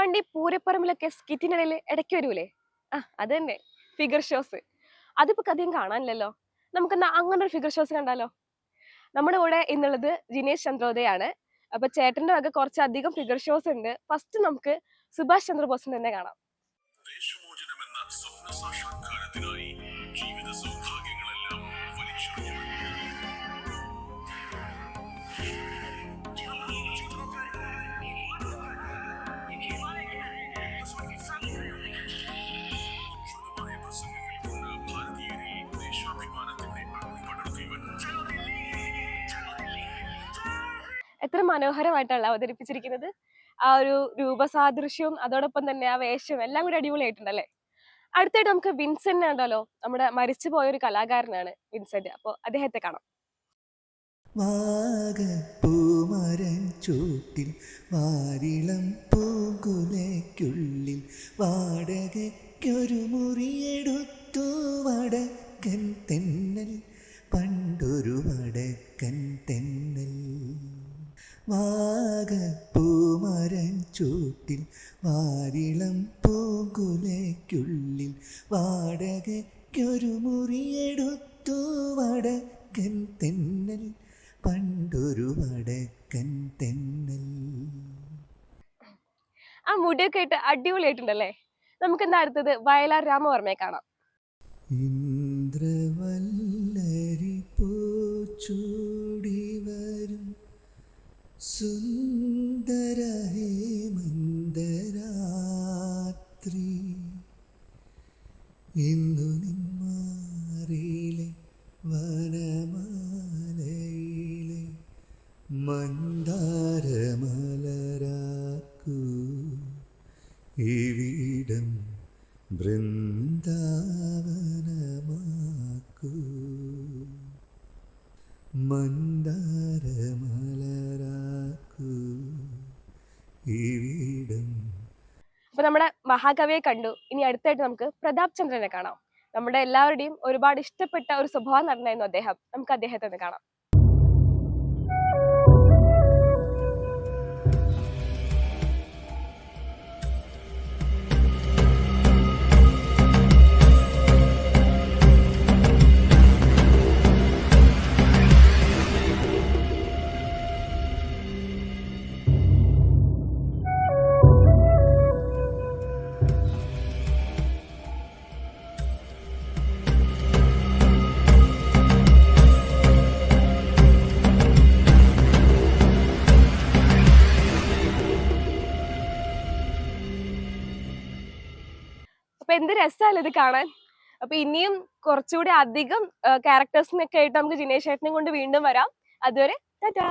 പണ്ട് ഈ പൂരപ്പറമ്പിലൊക്കെ സ്കിറ്റിനിടയിൽ ഇടയ്ക്ക് വരൂലേ? ആ അത് തന്നെ. ഫിഗർ ഷോസ് അതിപ്പോ അധികം കാണാനില്ലല്ലോ. നമുക്കെന്നാ അങ്ങനെ ഒരു ഫിഗർ ഷോസ് കണ്ടാലോ? നമ്മുടെ കൂടെ ഇന്നുള്ളത് ജിനേഷ് ചന്ദ്രോദയാണ്. അപ്പൊ ചേട്ടന്റെ വക കുറച്ചധികം ഫിഗർ ഷോസ് ഉണ്ട്. ഫസ്റ്റ് നമുക്ക് സുഭാഷ് ചന്ദ്രബോസിന് തന്നെ കാണാം. ജീവിത സൗഭാഗ്യങ്ങളെല്ലാം വലിച്ചെറിഞ്ഞു. എത്ര മനോഹരമായിട്ടാണ് അവതരിപ്പിച്ചിരിക്കുന്നത്. ആ ഒരു രൂപസാദൃശ്യവും അതോടൊപ്പം തന്നെ ആ വേഷവും എല്ലാം കൂടി അടിപൊളിയായിട്ടുണ്ടല്ലേ? അടുത്തായിട്ട് നമുക്ക് വിൻസെന്റ് ഉണ്ടല്ലോ. നമ്മുടെ മരിച്ചു പോയ ഒരു കലാകാരനാണ് വിൻസെന്റ്. അപ്പോൾ അദ്ദേഹത്തെ കാണാം. വാഗപ്പൂമരൻ ചൂട്ടിൽ വാരിളം പൂങ്കുലയ്ക്കുള്ളിൽ വാടകയ്ക്കൊരു മുറിയെടുത്തു വടക്കൻ വാഗപ്പൂമരൻ ചൂട്ടിൽ വാരിളം പൂങ്കുലയ്ക്കുള്ളിൽ വാടകയ്ക്കൊരു മുറിയെടുത്തു. വടക്കൻ തെന്നൽ പണ്ടൊരു വടക്കൻ തെന്നൽ. ആ മുടിയൊക്കെ ഇട്ട് അടിപൊളിയായിട്ടുണ്ടല്ലേ? നമുക്ക് എന്താ അടുത്തത്? വയലാർ രാമവർമ്മയെ കാണാം. ഇന്ദ്രവല്ലരി സുന്ദര ഹേമന്തരാത്രി. ഇന്നു നിന്മാറിയിലെ വനമാലയിലെ മന്ദാരമലരാക്കൂ. ഇവിടം ബൃന്ദാവനമാക്കൂ മന്ദാരമലരാക്കൂ അപ്പൊ നമ്മുടെ മഹാകവിയെ കണ്ടു. ഇനി അടുത്തായിട്ട് നമുക്ക് പ്രതാപ് ചന്ദ്രനെ കാണാം. നമ്മുടെ എല്ലാവരുടെയും ഒരുപാട് ഇഷ്ടപ്പെട്ട ഒരു സ്വഭാവ നടനായിരുന്നു അദ്ദേഹം. നമുക്ക് അദ്ദേഹത്തെ ഒന്ന് കാണാം. അപ്പൊ എന്ത് രസമല്ലേ ഇത് കാണാൻ? അപ്പൊ ഇനിയും കുറച്ചുകൂടി അധികം ക്യാരക്ടേഴ്സിനൊക്കെ ആയിട്ട് നമുക്ക് ജിനേഷ് ചേട്ടനെ കൊണ്ട് വീണ്ടും വരാം. അതുവരെ ടാറ്റാ!